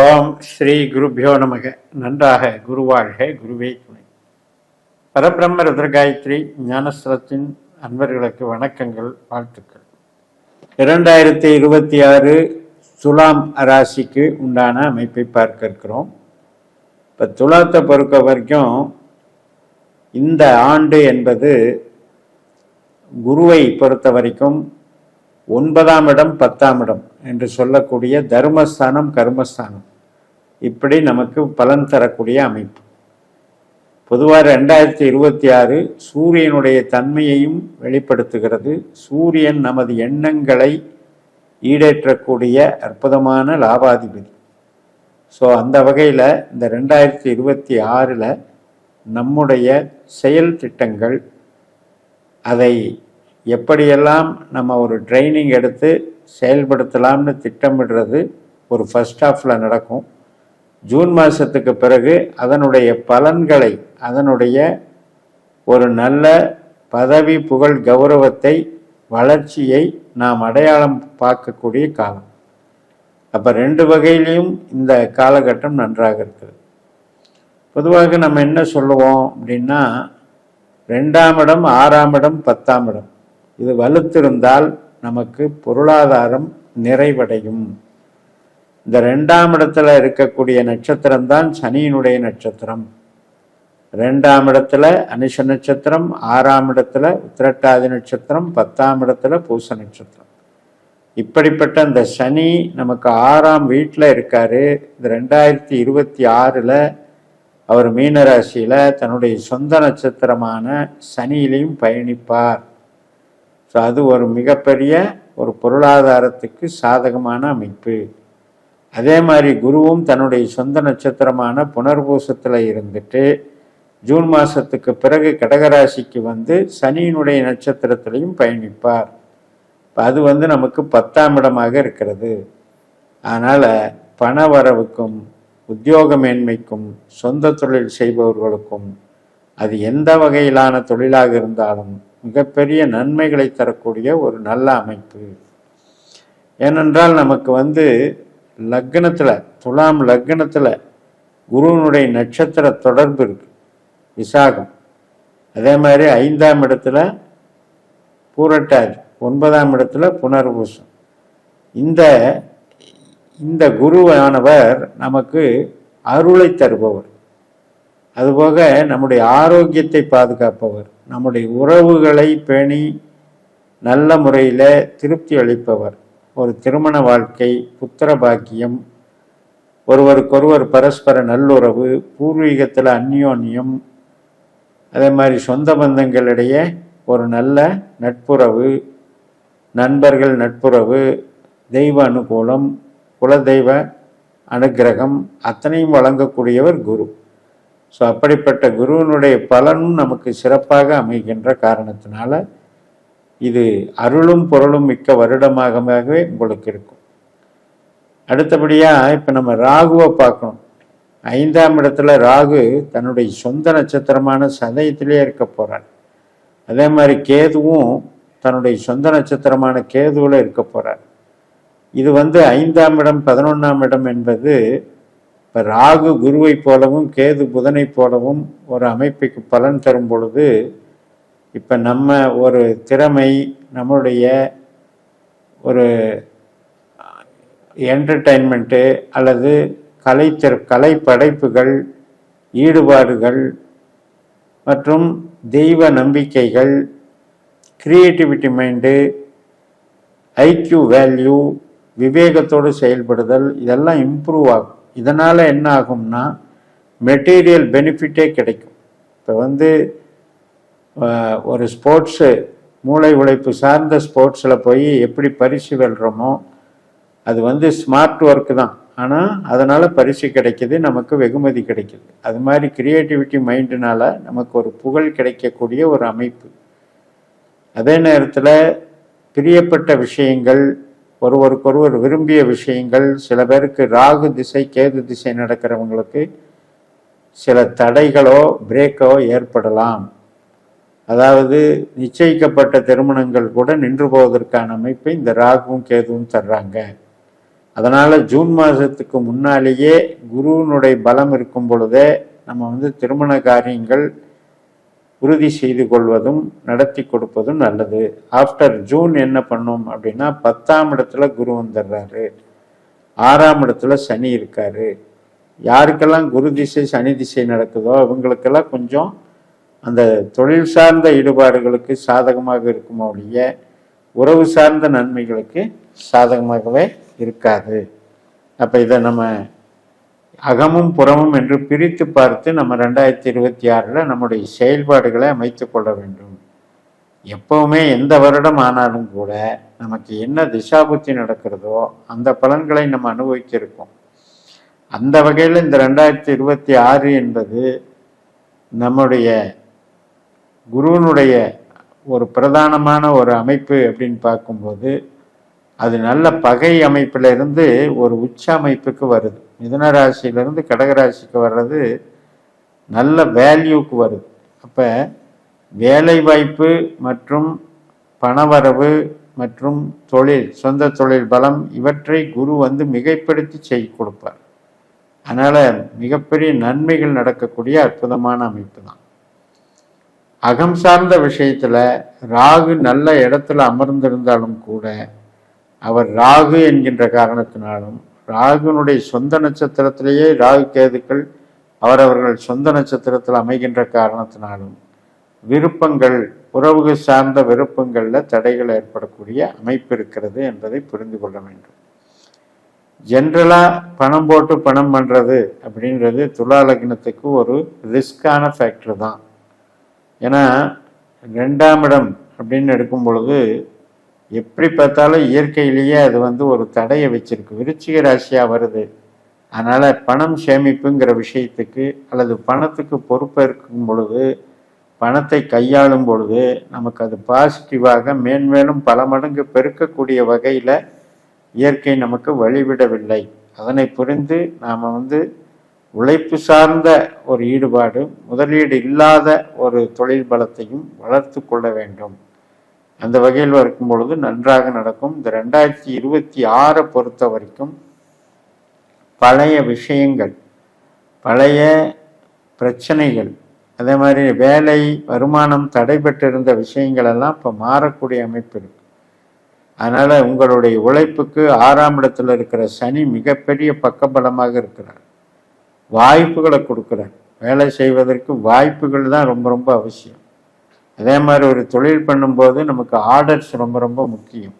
ஓம் ஸ்ரீ குருபியோ நமக. நன்றாக குருவாழ்க குருவே. துணை பரபிரம்ம ருத்ரகாயத்ரி ஞானஸ்தலத்தின் அன்பர்களுக்கு வணக்கங்கள் வாழ்த்துக்கள். இரண்டாயிரத்தி இருபத்தி ஆறு துலாம் ராசிக்கு உண்டான அமைப்பை பார்க்க இருக்கிறோம் இப்போ துலாத்தை பொறுத்த வரைக்கும் இந்த ஆண்டு என்பது குருவை பொறுத்த வரைக்கும் ஒன்பதாம் இடம் பத்தாம் இடம் என்று சொல்லக்கூடிய தர்மஸ்தானம் கர்மஸ்தானம். இப்படி நமக்கு பலன் தரக்கூடிய அமைப்பு. பொதுவாக ரெண்டாயிரத்தி இருபத்தி ஆறு சூரியனுடைய தன்மையையும் வெளிப்படுத்துகிறது. சூரியன் நமது எண்ணங்களை ஈடேற்றக்கூடிய அற்புதமான லாபாதிபதி. ஸோ அந்த வகையில் இந்த ரெண்டாயிரத்தி இருபத்தி ஆறில் நம்முடைய செயல் திட்டங்கள் அதை எப்படியெல்லாம் நம்ம ஒரு ட்ரைனிங் எடுத்து செயல்படுத்தலாம்னு திட்டமிடுறது ஒரு ஃபஸ்ட் ஆஃபில் நடக்கும். ஜூன் மாதத்துக்கு பிறகு அதனுடைய பலன்களை அதனுடைய ஒரு நல்ல பதவி புகழ் கௌரவத்தை வளர்ச்சியை நாம் அடையாளம் பார்க்கக்கூடிய காலம். அப்போ ரெண்டு வகையிலையும் இந்த காலகட்டம் நன்றாக இருக்குது பொதுவாக நம்ம என்ன சொல்லுவோம் அப்படின்னா ரெண்டாம் இடம் ஆறாம் இடம் பத்தாம் இடம். இது வலுத்திருந்தால் நமக்கு பொருளாதாரம் நிறைவடையும். இந்த ரெண்டாம் இடத்துல இருக்கக்கூடிய நட்சத்திரம் தான் சனியினுடைய நட்சத்திரம். ரெண்டாம் இடத்துல அனுஷ நட்சத்திரம் ஆறாம் இடத்துல உத்திரட்டாதி நட்சத்திரம் பத்தாம் இடத்துல பூச நட்சத்திரம். இப்படிப்பட்ட இந்த சனி நமக்கு ஆறாம் வீட்டில் இருக்காரு. இந்த ரெண்டாயிரத்தி இருபத்தி ஆறில் அவர் மீனராசியில் தன்னுடைய சொந்த நட்சத்திரமான சனியிலையும் பயணிப்பார். ஸோ அது ஒரு மிகப்பெரிய ஒரு பொருளாதாரத்துக்கு சாதகமான அமைப்பு. அதே மாதிரி குருவும் தன்னுடைய சொந்த நட்சத்திரமான புனர்பூசத்தில் இருந்துட்டு ஜூன் மாதத்துக்கு பிறகு கடகராசிக்கு வந்து சனியினுடைய நட்சத்திரத்திலையும் பயணிப்பார். அது வந்து நமக்கு பத்தாம் இடமாக இருக்கிறது. அதனால் பண வரவுக்கும் உத்தியோக மேன்மைக்கும் சொந்த தொழில் செய்பவர்களுக்கும் அது எந்த வகையிலான தொழிலாக இருந்தாலும் மிகப்பெரிய நன்மைகளை தரக்கூடிய ஒரு நல்ல அமைப்பு. ஏனென்றால் நமக்கு வந்து லக்னத்தில் துலாம் லக்னத்தில் குருவனுடைய நட்சத்திர தொடர்பு இருக்கு விசாகம். அதே மாதிரி ஐந்தாம் இடத்துல பூரட்டாதி ஒன்பதாம் இடத்துல புனர்பூசம். இந்த இந்த குருவானவர் நமக்கு அருளை தருபவர். அதுபோக நம்முடைய ஆரோக்கியத்தை பாதுகாப்பவர். நம்முடைய உறவுகளை பேணி நல்ல முறையில் திருப்தி அளிப்பவர். ஒரு திருமண வாழ்க்கை புத்திர பாக்கியம் ஒருவருக்கொருவர் பரஸ்பர நல்லுறவு பூர்வீகத்தில் அந்யோன்யம் அதே மாதிரி சொந்த பந்தங்களிடையே ஒரு நல்ல நட்புறவு நண்பர்கள் நட்புறவு தெய்வ அனுகூலம் குலதெய்வ அனுகிரகம் அத்தனையும் வழங்கக்கூடியவர் குரு. ஸோ அப்படிப்பட்ட குருவினுடைய பலனும் நமக்கு சிறப்பாக அமைகின்ற காரணத்தினால இது அருளும் பொருளும் மிக்க வருடமாகவே உங்களுக்கு இருக்கும். அடுத்தபடியாக இப்போ நம்ம ராகுவை பார்க்கணும். ஐந்தாம் இடத்துல ராகு தன்னுடைய சொந்த நட்சத்திரமான சதயத்திலே இருக்க போகிறார் அதே மாதிரி கேதுவும் தன்னுடைய சொந்த நட்சத்திரமான கேதுவில் இருக்க போகிறார் இது வந்து ஐந்தாம் இடம் பதினொன்றாம் இடம் என்பது இப்போ ராகு குருவை போலவும் கேது புதனை போலவும் ஒரு அமைப்புக்கு பலன் தரும் பொழுது இப்போ நம்ம ஒரு திறமை நம்மளுடைய ஒரு என்டர்டைன்மெண்ட்டு அல்லது கலைச்சர் கலை படைப்புகள் ஈடுபாடுகள் மற்றும் தெய்வ நம்பிக்கைகள் கிரியேட்டிவிட்டி மைண்டு ஐக்யூ வேல்யூ விவேகத்தோடு செயல்படுதல் இதெல்லாம் இம்ப்ரூவ் ஆகும். இதனால் என்ன ஆகும்னா மெட்டீரியல் பெனிஃபிட்டே கிடைக்கும். இப்போ வந்து ஒரு ஸ்போர்ட்ஸு மூளை உழைப்பு சார்ந்த ஸ்போர்ட்ஸில் போய் எப்படி பரிசு வெல்றோமோ அது வந்து ஸ்மார்ட் ஒர்க்கு தான். ஆனால் அதனால் பரிசு கிடைக்கிது நமக்கு வெகுமதி கிடைக்கிது. அது மாதிரி கிரியேட்டிவிட்டி மைண்டுனால நமக்கு ஒரு புகழ் கிடைக்கக்கூடிய ஒரு அமைப்பு. அதே நேரத்தில் பிரியப்பட்ட விஷயங்கள் ஒருவருக்கொருவர் விரும்பிய விஷயங்கள் சில பேருக்கு ராகு திசை கேது திசை நடக்கிறவங்களுக்கு சில தடைகளோ பிரேக்கோ ஏற்படலாம். அதாவது நிச்சயிக்கப்பட்ட திருமணங்கள் கூட நின்று போவதற்கான அமைப்பை இந்த ராகுவும் கேதுவும் தர்றாங்க. அதனால் ஜூன் மாதத்துக்கு முன்னாலேயே குருவினுடைய பலம் இருக்கும் பொழுதே நம்ம வந்து திருமண காரியங்கள் உறுதி செய்து கொள்வதும் நடத்தி கொடுப்பதும் நல்லது. ஆஃப்டர் ஜூன் என்ன பண்ணும் அப்படின்னா பத்தாம் இடத்துல குரு வந்துடுறாரு. ஆறாம் இடத்துல சனி இருக்காரு. யாருக்கெல்லாம் குரு திசை சனி திசை நடக்குதோ அவங்களுக்கெல்லாம் கொஞ்சம் அந்த தொழில் சார்ந்த ஈடுபாடுகளுக்கு சாதகமாக இருக்குமோ ஒழிய உறவு சார்ந்த நன்மைகளுக்கு சாதகமாகவே இருக்காது. அப்போ இதை நம்ம அகமும் புறமும் என்று பிரித்து பார்த்து நம்ம ரெண்டாயிரத்தி இருபத்தி ஆறில் நம்முடைய செயல்பாடுகளை அமைத்து கொள்ள வேண்டும். எப்பவுமே எந்த வருடம் ஆனாலும் கூட நமக்கு என்ன திசாபுத்தி நடக்கிறதோ அந்த பலன்களை நம்ம அனுபவிச்சிருக்கோம். அந்த வகையில் இந்த ரெண்டாயிரத்தி இருபத்தி ஆறு என்பது நம்முடைய குருவனுடைய ஒரு பிரதானமான ஒரு அமைப்பு அப்படின்னு பார்க்கும்போது அது நல்ல பகை அமைப்பிலிருந்து ஒரு உச்ச அமைப்புக்கு வருது. மிதனராசியிலிருந்து கடகராசிக்கு வர்றது நல்ல வேல்யூக்கு வருது. அப்போ வேலை வாய்ப்பு மற்றும் பணவரவு மற்றும் தொழில் சொந்த தொழில் பலம் இவற்றை குரு வந்து மிகைப்படுத்தி செய்து கொடுப்பார். அதனால் மிகப்பெரிய நன்மைகள் நடக்கக்கூடிய அற்புதமான அமைப்பு தான். அகம் சார்ந்த விஷயத்தில் ராகு நல்ல இடத்துல அமர்ந்திருந்தாலும் கூட அவர் ராகு என்கின்ற காரணத்தினாலும் ராகுனுடைய சொந்த நட்சத்திரத்திலேயே ராகு கேதுக்கள் அவரவர்கள் சொந்த நட்சத்திரத்தில் அமைகின்ற காரணத்தினாலும் விருப்பங்கள் உறவுகள் சார்ந்த விருப்பங்களில் தடைகள் ஏற்படக்கூடிய அமைப்பு இருக்கிறது என்பதை புரிந்து கொள்ள வேண்டும். ஜென்ரலாக பணம் போட்டு பணம் பண்ணுறது அப்படின்றது துலா லக்னத்துக்கு ஒரு ரிஸ்கான ஃபேக்டர் தான். ஏன்னா ரெண்டாம் இடம் அப்படின்னு எடுக்கும் பொழுது எப்படி பார்த்தாலும் இயற்கையிலேயே அது வந்து ஒரு தடையை வச்சிருக்கு. விருச்சிக ராசியாக வருது. அதனால் பணம் சேமிப்புங்கிற விஷயத்துக்கு அல்லது பணத்துக்கு பொறுப்பேற்கும் பொழுது பணத்தை கையாளும் பொழுது நமக்கு அது பாசிட்டிவாக மேன்மேலும் பல மடங்கு பெருக்கக்கூடிய வகையில் இயற்கை நமக்கு வழிவிடவில்லை. அதனை புரிந்து நாம் வந்து உழைப்பு சார்ந்த ஒரு ஈடுபாடு முதலீடு இல்லாத ஒரு தொழில் பலத்தையும் வளர்த்து கொள்ள வேண்டும். அந்த வகையில் இருக்கும் பொழுது நன்றாக நடக்கும். இந்த ரெண்டாயிரத்தி இருபத்தி ஆறை பொறுத்த வரைக்கும் பழைய விஷயங்கள் பழைய பிரச்சனைகள் அதே மாதிரி வேலை வருமானம் தடைபட்டிருந்த விஷயங்கள் எல்லாம் இப்போ மாறக்கூடிய அமைப்பு இருக்கு. அதனால் உங்களுடைய உழைப்புக்கு ஆறாம் இடத்துல இருக்கிற சனி மிகப்பெரிய பக்கபலமாக இருக்கிறார். வாய்ப்புகளை கொடுக்குறார். வேலை செய்வதற்கு வாய்ப்புகள் தான் ரொம்ப ரொம்ப அவசியம். அதே மாதிரி ஒரு தொழில் பண்ணும்போது நமக்கு ஆர்டர்ஸ் ரொம்ப ரொம்ப முக்கியம்.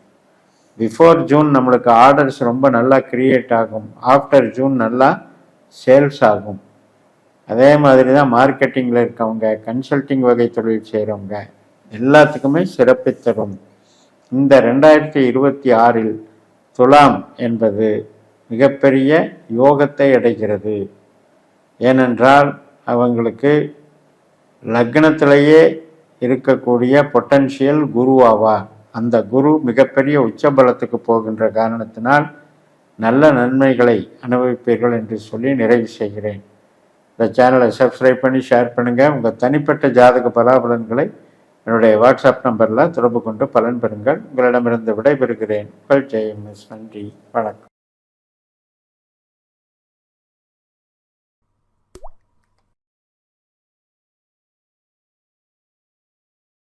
பிஃபோர் ஜூன் நம்மளுக்கு ஆர்டர்ஸ் ரொம்ப நல்லா கிரியேட் ஆகும். ஆஃப்டர் ஜூன் நல்லா சேல்ஸ் ஆகும். அதே மாதிரி தான் மார்க்கெட்டிங்கில் இருக்கவங்க கன்சல்டிங் வகை தொழில் செய்கிறவங்க எல்லாத்துக்குமே சிறப்பு தரும். இந்த ரெண்டாயிரத்தி இருபத்தி ஆறில் துலாம் என்பது மிகப்பெரிய யோகத்தை அடைகிறது. ஏனென்றால் அவங்களுக்கு லக்னத்திலேயே இருக்கக்கூடிய பொட்டன்ஷியல் குருவாவார் அந்த குரு மிகப்பெரிய உச்சபலத்துக்கு போகின்ற காரணத்தினால் நல்ல நன்மைகளை அனுபவிப்பீர்கள் என்று சொல்லி நிறைவு செய்கிறேன். இந்த சேனலை சப்ஸ்கிரைப் பண்ணி ஷேர் பண்ணுங்கள் உங்கள் தனிப்பட்ட ஜாதக பலாபலன்களை என்னுடைய வாட்ஸ்அப் நம்பரில் தொடர்பு கொண்டு பலன் பெறுங்கள். உங்களிடமிருந்து விடைபெறுகிறேன். உங்கள் ஜெயம் நன்றி. வணக்கம்.